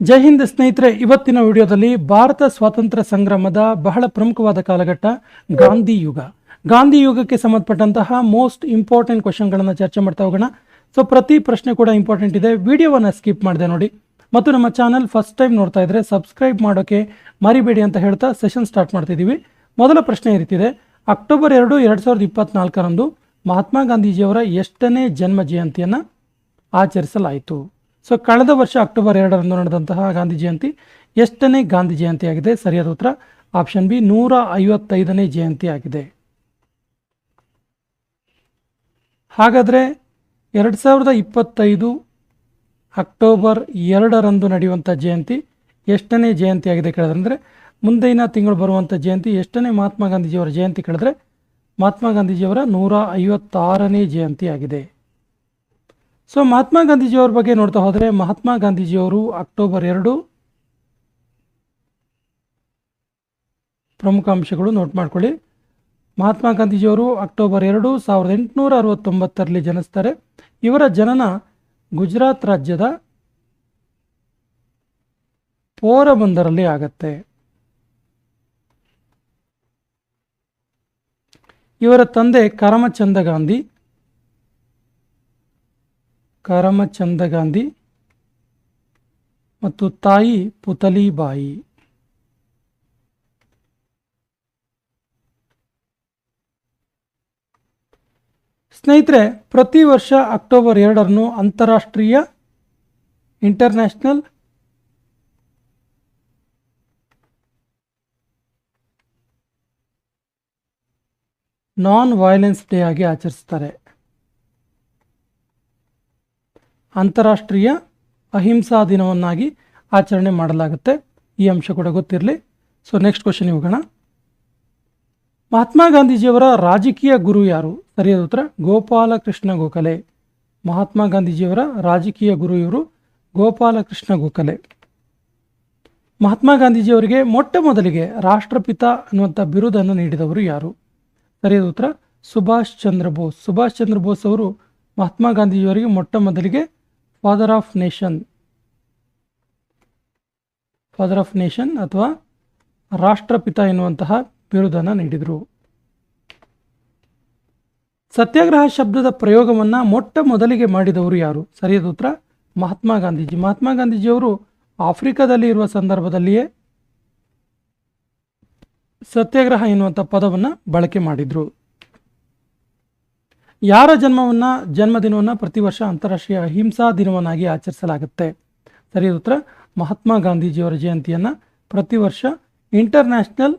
ಜೈ ಹಿಂದ್ ಸ್ನೇಹಿತರೆ, ಇವತ್ತಿನ ವಿಡಿಯೋದಲ್ಲಿ ಭಾರತ ಸ್ವಾತಂತ್ರ್ಯ ಸಂಗ್ರಾಮದ ಬಹಳ ಪ್ರಮುಖವಾದ ಕಾಲಘಟ್ಟ ಗಾಂಧಿ ಯುಗ. ಗಾಂಧಿ ಯುಗಕ್ಕೆ ಸಂಬಂಧಪಟ್ಟಂತಹ ಮೋಸ್ಟ್ ಇಂಪಾರ್ಟೆಂಟ್ ಕ್ವಶನ್ಗಳನ್ನು ಚರ್ಚೆ ಮಾಡ್ತಾ ಹೋಗೋಣ. ಸೊ ಪ್ರತಿ ಪ್ರಶ್ನೆ ಕೂಡ ಇಂಪಾರ್ಟೆಂಟ್ ಇದೆ. ವಿಡಿಯೋವನ್ನು ಸ್ಕಿಪ್ ಮಾಡಿದೆ ನೋಡಿ. ಮತ್ತು ನಮ್ಮ ಚಾನಲ್ ಫಸ್ಟ್ ಟೈಮ್ ನೋಡ್ತಾ ಇದ್ರೆ ಸಬ್ಸ್ಕ್ರೈಬ್ ಮಾಡೋಕೆ ಮರಿಬೇಡಿ ಅಂತ ಹೇಳ್ತಾ ಸೆಷನ್ ಸ್ಟಾರ್ಟ್ ಮಾಡ್ತಿದ್ದೀವಿ. ಮೊದಲ ಪ್ರಶ್ನೆ ಈ ಅಕ್ಟೋಬರ್ ಎರಡು ಎರಡು ಸಾವಿರದ ಇಪ್ಪತ್ನಾಲ್ಕರಂದು ಮಹಾತ್ಮ ಗಾಂಧೀಜಿಯವರ ಎಷ್ಟನೇ ಜನ್ಮ ಜಯಂತಿಯನ್ನು ಆಚರಿಸಲಾಯಿತು? ಸೊ ಕಳೆದ ವರ್ಷ ಅಕ್ಟೋಬರ್ ಎರಡರಂದು ನಡೆದಂತಹ ಗಾಂಧಿ ಜಯಂತಿ ಎಷ್ಟನೇ ಗಾಂಧಿ ಜಯಂತಿ ಆಗಿದೆ ಸರಿಯಾದ ಉತ್ತರ, ಆಪ್ಷನ್ ಬಿ, ನೂರ ಐವತ್ತೈದನೇ ಜಯಂತಿ ಆಗಿದೆ ಹಾಗಾದರೆ ಎರಡು ಸಾವಿರದ ಇಪ್ಪತ್ತೈದು ಅಕ್ಟೋಬರ್ ಎರಡರಂದು ನಡೆಯುವಂಥ ಜಯಂತಿ ಎಷ್ಟನೇ ಜಯಂತಿ ಆಗಿದೆ ಕೇಳಿದ್ರೆ ಮುಂದಿನ ತಿಂಗಳು ಬರುವಂಥ ಜಯಂತಿ ಎಷ್ಟನೇ ಮಹಾತ್ಮ ಗಾಂಧೀಜಿಯವರ ಜಯಂತಿ ಕೇಳಿದ್ರೆ, ಮಹಾತ್ಮ ಗಾಂಧೀಜಿಯವರ ನೂರ ಐವತ್ತಾರನೇ ಜಯಂತಿ ಆಗಿದೆ ಸೊ ಮಹಾತ್ಮ ಗಾಂಧೀಜಿಯವ್ರ ಬಗ್ಗೆ ನೋಡ್ತಾ ಹೋದರೆ ಮಹಾತ್ಮ ಗಾಂಧೀಜಿಯವರು ಅಕ್ಟೋಬರ್ ಎರಡು ಪ್ರಮುಖ ಅಂಶಗಳು ನೋಟ್ ಮಾಡ್ಕೊಳ್ಳಿ. ಮಹಾತ್ಮ ಗಾಂಧೀಜಿಯವರು ಅಕ್ಟೋಬರ್ ಎರಡು ಸಾವಿರದ ಎಂಟುನೂರ ಅರವತ್ತೊಂಬತ್ತರಲ್ಲಿ ಜನಿಸ್ತಾರೆ. ಇವರ ಜನನ ಗುಜರಾತ್ ರಾಜ್ಯದ ಪೋರಬಂದರಲ್ಲಿ ಆಗತ್ತೆ. ಇವರ ತಂದೆ ಕರಮಚಂದ ಗಾಂಧಿ. ಕರಮಚಂದ ಗಾಂಧಿ ಮತ್ತು ತಾಯಿ ಪುತಲಿಬಾಯಿ. ಸ್ನೇಹಿತರೆ, ಪ್ರತಿ ವರ್ಷ ಅಕ್ಟೋಬರ್ ಎರಡರನ್ನು ಅಂತಾರಾಷ್ಟ್ರೀಯ ಇಂಟರ್ನ್ಯಾಷನಲ್ ನಾನ್ ವಯಲೆನ್ಸ್ ಡೇ ಆಗಿ ಆಚರಿಸ್ತಾರೆ ಅಂತಾರಾಷ್ಟ್ರೀಯ ಅಹಿಂಸಾ ದಿನವನ್ನಾಗಿ ಆಚರಣೆ ಮಾಡಲಾಗುತ್ತೆ. ಈ ಅಂಶ ಕೂಡ ಗೊತ್ತಿರಲಿ. ಸೊ ನೆಕ್ಸ್ಟ್ ಕ್ವಶನ್ ಹೋಗೋಣ. ಮಹಾತ್ಮ ಗಾಂಧೀಜಿಯವರ ರಾಜಕೀಯ ಗುರು ಯಾರು? ಸರಿಯಾದ ಉತ್ತರ, ಗೋಪಾಲಕೃಷ್ಣ ಗೋಖಲೆ. ಮಹಾತ್ಮ ಗಾಂಧೀಜಿಯವರ ರಾಜಕೀಯ ಗುರು ಇವರು ಗೋಪಾಲಕೃಷ್ಣ ಗೋಖಲೆ. ಮಹಾತ್ಮ ಗಾಂಧೀಜಿಯವರಿಗೆ ಮೊಟ್ಟ ಮೊದಲಿಗೆ ರಾಷ್ಟ್ರಪಿತ ಅನ್ನುವಂಥ ಬಿರುದನ್ನು ನೀಡಿದವರು ಯಾರು? ಸರಿಯಾದ ಉತ್ತರ, ಸುಭಾಷ್ ಚಂದ್ರ ಬೋಸ್. ಸುಭಾಷ್ ಚಂದ್ರ ಬೋಸ್ ಅವರು ಮಹಾತ್ಮ ಗಾಂಧೀಜಿಯವರಿಗೆ ಮೊಟ್ಟ ಮೊದಲಿಗೆ father of nation father of nation ಅಥವಾ ರಾಷ್ಟ್ರಪಿತ ಎನ್ನುವಂತಹ ಬಿರುದನ್ನು ನೀಡಿದರು. ಸತ್ಯಾಗ್ರಹ ಶಬ್ದದ ಪ್ರಯೋಗವನ್ನು ಮೊಟ್ಟ ಮೊದಲಿಗೆ ಮಾಡಿದವರು ಯಾರು? ಸರಿಯಾದ ಉತ್ತರ, ಮಹಾತ್ಮ ಗಾಂಧೀಜಿ. ಮಹಾತ್ಮ ಗಾಂಧೀಜಿಯವರು ಆಫ್ರಿಕಾದಲ್ಲಿ ಇರುವ ಸಂದರ್ಭದಲ್ಲಿಯೇ ಸತ್ಯಾಗ್ರಹ ಎನ್ನುವಂಥ ಪದವನ್ನು ಬಳಕೆ ಮಾಡಿದರು. ಯಾರ ಜನ್ಮವನ್ನು, ಜನ್ಮದಿನವನ್ನು ಪ್ರತಿ ವರ್ಷ ಅಂತಾರಾಷ್ಟ್ರೀಯ ಅಹಿಂಸಾ ದಿನವನ್ನಾಗಿ ಆಚರಿಸಲಾಗುತ್ತೆ? ಸರಿಯಾದ ಉತ್ತರ. ಮಹಾತ್ಮ ಗಾಂಧೀಜಿಯವರ ಜಯಂತಿಯನ್ನು ಪ್ರತಿ ವರ್ಷ ಇಂಟರ್ನ್ಯಾಷನಲ್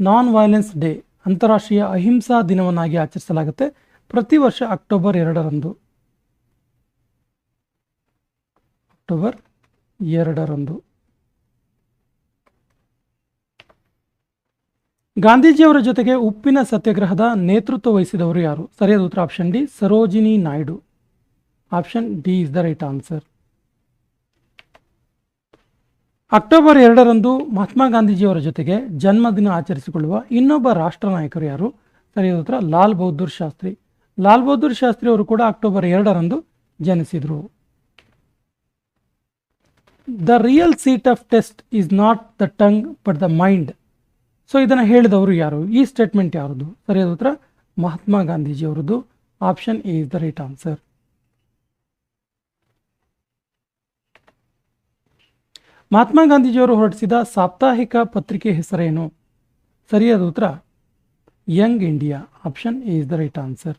ನಾನ್ ವೈಲೆನ್ಸ್ ಡೇ ಅಂತಾರಾಷ್ಟ್ರೀಯ ಅಹಿಂಸಾ ದಿನವನ್ನಾಗಿ ಆಚರಿಸಲಾಗುತ್ತೆ ಪ್ರತಿ ವರ್ಷ ಅಕ್ಟೋಬರ್ ಎರಡರಂದು. ಅಕ್ಟೋಬರ್ ಎರಡರಂದು. ಗಾಂಧೀಜಿಯವರ ಜೊತೆಗೆ ಉಪ್ಪಿನ ಸತ್ಯಾಗ್ರಹದ ನೇತೃತ್ವ ವಹಿಸಿದವರು ಯಾರು? ಸರಿಯಾದ ಉತ್ತರ option D, Sarojini Naidu. Option D is the right answer. October ಎರಡರಂದು ಮಹಾತ್ಮ ಗಾಂಧೀಜಿಯವರ ಜೊತೆಗೆ ಜನ್ಮದಿನ ಆಚರಿಸಿಕೊಳ್ಳುವ ಇನ್ನೊಬ್ಬ ರಾಷ್ಟ್ರ ನಾಯಕರು ಯಾರು? ಸರಿಯಾದ ಉತ್ತರ, ಲಾಲ್ ಬಹದ್ದೂರ್ ಶಾಸ್ತ್ರಿ. ಲಾಲ್ ಬಹದ್ದೂರ್ ಶಾಸ್ತ್ರಿ ಅವರು ಕೂಡ ಅಕ್ಟೋಬರ್ ಎರಡರಂದು ಜನಿಸಿದರು. The real seat of test is not the tongue, but the mind. So ಇದನ್ನು ಹೇಳಿದವರು ಯಾರು? ಈ ಸ್ಟೇಟ್ಮೆಂಟ್ ಯಾರದು? ಸರಿಯಾದ ಉತ್ತರ, ಮಹಾತ್ಮ ಗಾಂಧೀಜಿ ಅವರದು option A is the right answer Mahatma ಗಾಂಧೀಜಿಯವರು ಹೊರಡಿಸಿದ ಸಾಪ್ತಾಹಿಕ ಪತ್ರಿಕೆ ಹೆಸರೇನು? ಸರಿಯಾದ ಉತ್ತರ Young India option A is the right answer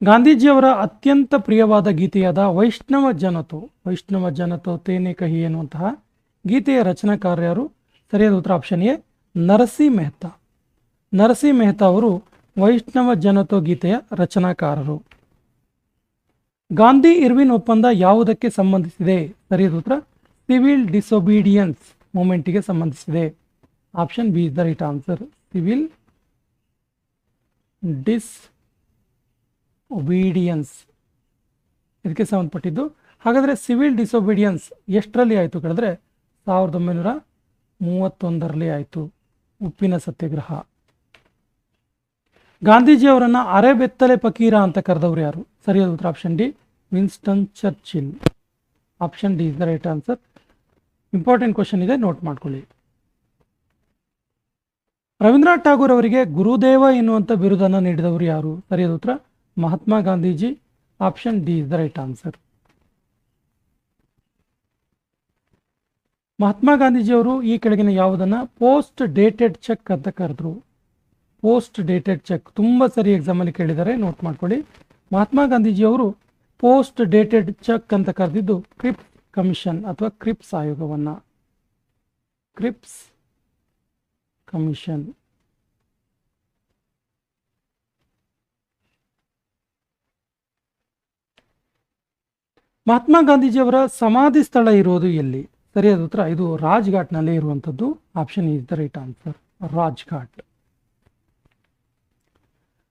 ಗಾಂಧೀಜಿಯವರ ಅತ್ಯಂತ ಪ್ರಿಯವಾದ ಗೀತೆಯಾದ ವೈಷ್ಣವ ಜನತೋ ವೈಷ್ಣವ ಜನತೋ ತೇನೆ ಕಹಿ ಎನ್ನುವಂತಹ ಗೀತೆಯ ರಚನಾಕಾರ ಯಾರು ಸರಿಯಾದ ಉತ್ತರ ಆಪ್ಷನ್ ಎ, ನರಸಿ ಮೆಹ್ತಾ. ನರಸಿ ಮೆಹ್ತಾ ಅವರು ವೈಷ್ಣವ ಜನತೋ ಗೀತೆಯ ರಚನಾಕಾರರು. ಗಾಂಧಿ ಇರ್ವಿನ್ ಒಪ್ಪಂದ ಯಾವುದಕ್ಕೆ ಸಂಬಂಧಿಸಿದೆ? ಸರಿಯಾದ ಉತ್ತರ, ಸಿವಿಲ್ ಡಿಸೊಬೀಡಿಯನ್ಸ್ ಮೂಮೆಂಟಿಗೆ ಸಂಬಂಧಿಸಿದೆ. Option B is the right answer civil disobedience ಇದಕ್ಕೆ ಸಂಬಂಧಪಟ್ಟಿದ್ದು, ಹಾಗಾದರೆ ಸಿವಿಲ್ ಡಿಸೊಬೀಡಿಯನ್ಸ್ ಎಷ್ಟರಲ್ಲಿ ಆಯಿತು ಕೇಳಿದ್ರೆ ಸಾವಿರದ ಒಂಬೈನೂರ ಮೂವತ್ತೊಂದರಲ್ಲಿ ಆಯಿತು. ಉಪ್ಪಿನ ಸತ್ಯಾಗ್ರಹ. ಗಾಂಧೀಜಿಯವರನ್ನು ಅರೆಬೆತ್ತಲೆ ಫಕೀರ ಅಂತ ಕರೆದವರು ಯಾರು? ಸರಿಯಾದ ಉತ್ತರ option D, Winston Churchill. Option D is the right answer important question ಇದೆ ನೋಟ್ ಮಾಡ್ಕೊಳ್ಳಿ. ರವೀಂದ್ರನಾಥ್ ಠಾಗೂರ್ ಅವರಿಗೆ ಗುರುದೇವ ಎನ್ನುವಂಥ ಬಿರುದನ್ನು ನೀಡಿದವರು ಯಾರು? ಸರಿಯಾದ ಉತ್ತರ, Mahatma Gandhiji. Option D is the right answer Mahatma ಗಾಂಧೀಜಿಯವರು ಈ ಕೆಳಗಿನ ಯಾವುದನ್ನು ಪೋಸ್ಟ್ ಡೇಟೆಡ್ ಚೆಕ್ ಅಂತ ಕರೆದ್ರು. ಪೋಸ್ಟ್ ಡೇಟೆಡ್ ಚೆಕ್ ತುಂಬ ಸರಿ ಎಕ್ಸಾಮಲ್ಲಿ ಕೇಳಿದ್ದಾರೆ ನೋಟ್ ಮಾಡ್ಕೊಳ್ಳಿ. ಮಹಾತ್ಮ ಗಾಂಧೀಜಿಯವರು ಪೋಸ್ಟ್ ಡೇಟೆಡ್ ಚೆಕ್ ಅಂತ ಕರೆದಿದ್ದು ಕ್ರಿಪ್ ಕಮಿಷನ್ ಅಥವಾ ಕ್ರಿಪ್ಸ್ ಆಯೋಗವನ್ನು. ಕ್ರಿಪ್ಸ್ ಕಮಿಷನ್ ಮಹಾತ್ಮ ಗಾಂಧೀಜಿಯವರ ಸಮಾಧಿ ಸ್ಥಳ ಇರೋದು ಎಲ್ಲಿ? ಸರಿಯಾದ ಉತ್ತರ, ಇದು ರಾಜ್ಘಾಟ್ನಲ್ಲಿ ಇರುವಂಥದ್ದು. Option is the right answer Rajghat.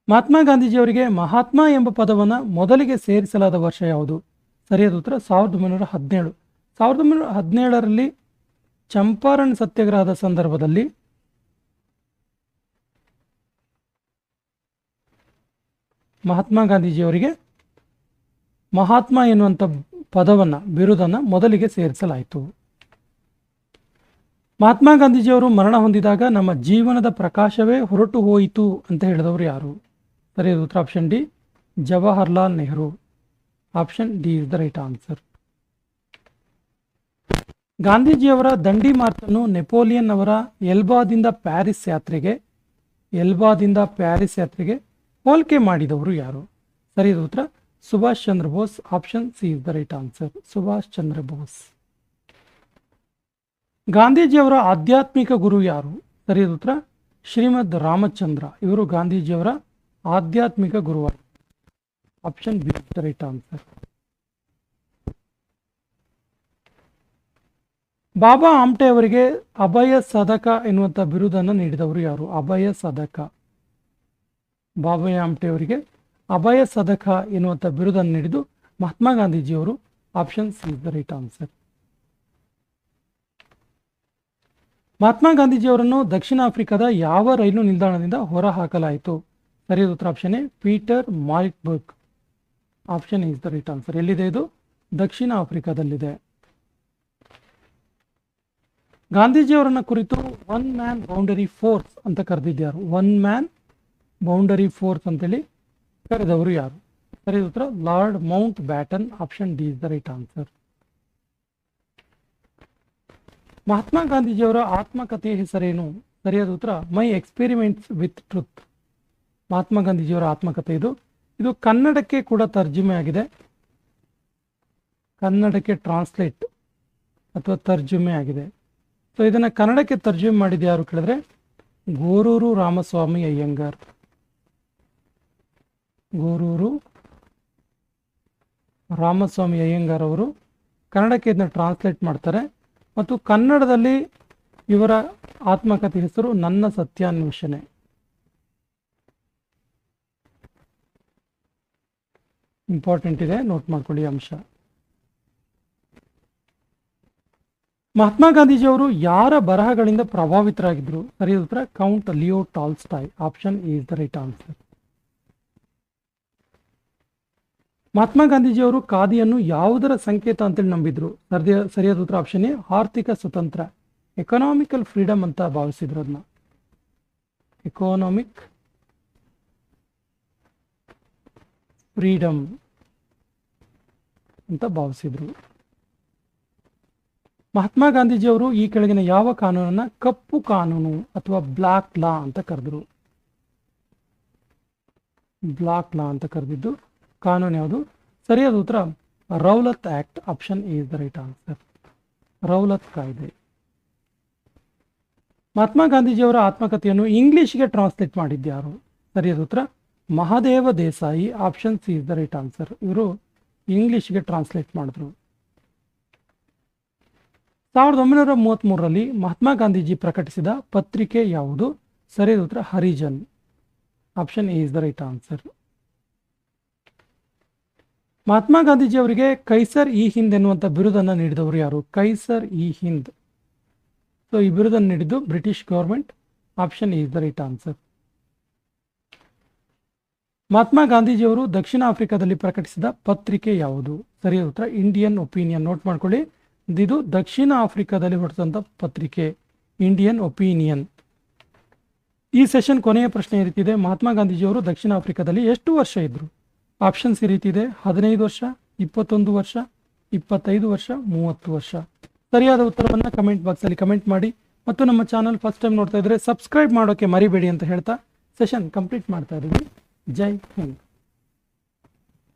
Mahatma ಗಾಂಧೀಜಿಯವರಿಗೆ Mahatma ಎಂಬ ಪದವನ್ನು ಮೊದಲಿಗೆ ಸೇರಿಸಲಾದ ವರ್ಷ ಯಾವುದು? ಸರಿಯಾದ ಉತ್ತರ, ಸಾವಿರದ ಒಂಬೈನೂರ ಹದಿನೇಳು. ಸಾವಿರದ ಒಂಬೈನೂರ ಹದಿನೇಳರಲ್ಲಿ ಚಂಪಾರಣ್ ಸತ್ಯಾಗ್ರಹದ ಸಂದರ್ಭದಲ್ಲಿ ಮಹಾತ್ಮ ಗಾಂಧೀಜಿಯವರಿಗೆ ಮಹಾತ್ಮ ಎನ್ನುವಂಥ ಪದವನ್ನು, ಬಿರುದನ್ನು ಮೊದಲಿಗೆ ಸೇರಿಸಲಾಯಿತು. ಮಹಾತ್ಮ ಗಾಂಧೀಜಿಯವರು ಮರಣ ಹೊಂದಿದಾಗ ನಮ್ಮ ಜೀವನದ ಪ್ರಕಾಶವೇ ಹೊರಟು ಹೋಯಿತು ಅಂತ ಹೇಳಿದವರು ಯಾರು? ಸರಿಯಾದ ಉತ್ತರ option D, Jawaharlal Nehru. Option D is the right answer. ಗಾಂಧೀಜಿಯವರ ದಂಡಿ ಮಾರ್ಚನ್ನು ನೆಪೋಲಿಯನ್ ಅವರ ಎಲ್ಬಾದಿಂದ ಪ್ಯಾರಿಸ್ ಯಾತ್ರೆಗೆ, ಎಲ್ಬಾದಿಂದ ಪ್ಯಾರಿಸ್ ಯಾತ್ರೆಗೆ ಹೋಲಿಕೆ ಮಾಡಿದವರು ಯಾರು? ಸರಿಯಾದ ಉತ್ತರ, Subhash Chandra Bose. Option C is the right answer. Subhash Chandra Bose. ಗಾಂಧೀಜಿಯವರ ಆಧ್ಯಾತ್ಮಿಕ ಗುರು ಯಾರು? ಸರಿಯಾದ ಉತ್ತರ, ಶ್ರೀಮದ್ ರಾಮಚಂದ್ರ. ಇವರು ಗಾಂಧೀಜಿಯವರ ಆಧ್ಯಾತ್ಮಿಕ ಗುರುವಾರ. Option B right answer Baba Amte ಅವರಿಗೆ ಅಭಯ ಸದಕ ಎನ್ನುವಂಥ ಬಿರುದನ್ನು ನೀಡಿದವರು ಯಾರು? ಅಭಯ ಸದಕ. ಬಾಬಾ ಆಮ್ಟೆ ಅವರಿಗೆ ಅಭಯ ಸದಕ ಎನ್ನುವಂಥ ಬಿರುದನ್ನು ನೀಡಿದ್ದು ಮಹಾತ್ಮ ಗಾಂಧೀಜಿಯವರು. Option C the right answer Mahatma ಗಾಂಧೀಜಿಯವರನ್ನು ದಕ್ಷಿಣ ಆಫ್ರಿಕಾದ ಯಾವ ರೈಲು ನಿಲ್ದಾಣದಿಂದ ಹೊರಹಾಕಲಾಯಿತು? ಸರಿಯಾದ ಉತ್ತರ option A, Pietermaritzburg option is the right answer ಎಲ್ಲಿದೆ ಇದು? ದಕ್ಷಿಣ ಆಫ್ರಿಕಾದಲ್ಲಿದೆ. ಗಾಂಧೀಜಿಯವರನ್ನ ಕುರಿತು ಒನ್ ಮ್ಯಾನ್ ಬೌಂಡರಿ ಫೋರ್ಸ್ ಅಂತ ಕರೆದಿದ್ದಾರೆ ಒನ್ ಮ್ಯಾನ್ ಬೌಂಡರಿ ಫೋರ್ಸ್ ಅಂತೇಳಿ ಕರೆದವರು ಯಾರು? ಸರಿಯಾದ ಉತ್ತರ, Lord Mountbatten. Option D is the right answer Mahatma ಗಾಂಧೀಜಿಯವರ ಆತ್ಮಕಥೆಯ ಹೆಸರೇನು? ಸರಿಯಾದ ಉತ್ತರ, my experiments with truth. Mahatma ಗಾಂಧೀಜಿಯವರ ಆತ್ಮಕಥೆ ಇದು. ಇದು ಕನ್ನಡಕ್ಕೆ ಕೂಡ ತರ್ಜುಮೆ ಆಗಿದೆ. ಕನ್ನಡಕ್ಕೆ ಟ್ರಾನ್ಸ್ಲೇಟ್ ಅಥವಾ ತರ್ಜುಮೆ ಆಗಿದೆ. ಸೊ ಇದನ್ನು ಕನ್ನಡಕ್ಕೆ ತರ್ಜುಮೆ ಮಾಡಿದ ಯಾರು ಕೇಳಿದ್ರೆ? ಗೋರೂರು ರಾಮಸ್ವಾಮಿ ಅಯ್ಯಂಗಾರ್. ಗೋರೂರು ರಾಮಸ್ವಾಮಿ ಅಯ್ಯಂಗಾರ್ ಅವರು ಕನ್ನಡಕ್ಕೆ ಇದನ್ನ ಟ್ರಾನ್ಸ್ಲೇಟ್ ಮಾಡ್ತಾರೆ. ಮತ್ತು ಕನ್ನಡದಲ್ಲಿ ಇವರ ಆತ್ಮಕಥೆ ಹೆಸರು ನನ್ನ ಸತ್ಯಾನ್ವೇಷಣೆ. ಇಂಪಾರ್ಟೆಂಟ್ ಇದೆ, ನೋಟ್ ಮಾಡ್ಕೊಳ್ಳಿ ಅಂಶ. ಮಹಾತ್ಮ ಗಾಂಧೀಜಿಯವರು ಯಾರ ಬರಹಗಳಿಂದ ಪ್ರಭಾವಿತರಾಗಿದ್ದರು ಸರಿ ಉತ್ತರ, Count Leo Tolstoy, option is the right answer. Mahatma ಗಾಂಧೀಜಿಯವರು ಖಾದಿಯನ್ನು ಯಾವುದರ ಸಂಕೇತ ಅಂತೇಳಿ ನಂಬಿದ್ರು? ಸರಿಯ ಸರಿಯಾದ ಉತ್ತರ ಆಪ್ಷನ್ ಆರ್ಥಿಕ ಸ್ವತಂತ್ರ ಎಕನಾಮಿಕಲ್ ಫ್ರೀಡಮ್ ಅಂತ ಭಾವಿಸಿದ್ರು ಅದನ್ನ ಎಕನಾಮಿಕ್ ಫ್ರೀಡಮ್ ಅಂತ ಭಾವಿಸಿದ್ರು. ಮಹಾತ್ಮ ಗಾಂಧೀಜಿಯವರು ಈ ಕೆಳಗಿನ ಯಾವ ಕಾನೂನನ್ನ ಕಪ್ಪು ಕಾನೂನು ಅಥವಾ ಬ್ಲಾಕ್ ಲಾ ಅಂತ ಕರೆದ್ರು. ಬ್ಲಾಕ್ ಲಾ ಅಂತ ಕರೆದಿದ್ದು. ಕಾನೂನು ಯಾವುದು? ಸರಿಯಾದ ಉತ್ತರ, Rowlatt Act option is the right answer. Rowlatt ಕಾಯ್ದೆ. ಮಹಾತ್ಮ ಗಾಂಧೀಜಿಯವರ ಆತ್ಮಕಥೆಯನ್ನು ಇಂಗ್ಲಿಷ್ಗೆ ಟ್ರಾನ್ಸ್ಲೇಟ್ ಮಾಡಿದ್ಯಾರು ಸರಿಯಾದ ಉತ್ತರ, Mahadev Desai option C is the right answer. ಇವರು ಇಂಗ್ಲಿಷ್ಗೆ ಟ್ರಾನ್ಸ್ಲೇಟ್ ಮಾಡಿದ್ರು. ಸಾವಿರದ ಒಂಬೈನೂರ ಮೂವತ್ತ್ಮೂರರಲ್ಲಿ ಮಹಾತ್ಮ ಗಾಂಧೀಜಿ ಪ್ರಕಟಿಸಿದ ಪತ್ರಿಕೆ ಯಾವುದು? ಸರಿಯಾದ ಉತ್ತರ, Harijan. Option A is the right answer. Mahatma Gandhiji ಅವರಿಗೆ ಕೈಸರ್ ಇ ಹಿಂದ್ ಎನ್ನುವಂಥ ಬಿರುದನ್ನು ನೀಡಿದವರು ಯಾರು? ಕೈಸರ್ ಇ ಹಿಂದ್. ಸೊ ಈ ಬಿರುದನ್ನು ನೀಡಿದ್ದು British government. Option is the right answer Mahatma ಗಾಂಧೀಜಿಯವರು ದಕ್ಷಿಣ ಆಫ್ರಿಕಾದಲ್ಲಿ ಪ್ರಕಟಿಸಿದ ಪತ್ರಿಕೆ ಯಾವುದು? ಸರಿಯಾದ ಉತ್ತರ ಇಂಡಿಯನ್ ಒಪಿನಿಯನ್ ನೋಟ್ ಮಾಡ್ಕೊಳ್ಳಿ. ಇದು ದಕ್ಷಿಣ ಆಫ್ರಿಕಾದಲ್ಲಿ ಹೊರತಂತ ಪತ್ರಿಕೆ. ಇಂಡಿಯನ್ ಒಪಿನಿಯನ್ ಈ ಸೆಷನ್ ಕೊನೆಯ ಪ್ರಶ್ನೆ ಇರುತ್ತಿದೆ ಮಹಾತ್ಮ ಗಾಂಧೀಜಿಯವರು ದಕ್ಷಿಣ ಆಫ್ರಿಕಾದಲ್ಲಿ ಎಷ್ಟು ವರ್ಷ ಇದ್ರು? ಆಪ್ಷನ್ಸ್ ಈ ರೀತಿ ಇದೆ. ಹದಿನೈದು ವರ್ಷ, ಇಪ್ಪತ್ತೊಂದು ವರ್ಷ, ಇಪ್ಪತ್ತೈದು ವರ್ಷ, ಮೂವತ್ತು ವರ್ಷ. ಸರಿಯಾದ ಉತ್ತರವನ್ನು ಕಮೆಂಟ್ ಬಾಕ್ಸಲ್ಲಿ ಕಮೆಂಟ್ ಮಾಡಿ. ಮತ್ತು ನಮ್ಮ ಚಾನಲ್ ಫಸ್ಟ್ ಟೈಮ್ ನೋಡ್ತಾ ಇದ್ರೆ ಸಬ್ಸ್ಕ್ರೈಬ್ ಮಾಡೋಕ್ಕೆ ಮರಿಬೇಡಿ ಅಂತ ಹೇಳ್ತಾ ಸೆಷನ್ ಕಂಪ್ಲೀಟ್ ಮಾಡ್ತಾ ಇದ್ದೀವಿ ಜೈ ಹಿಂದ್.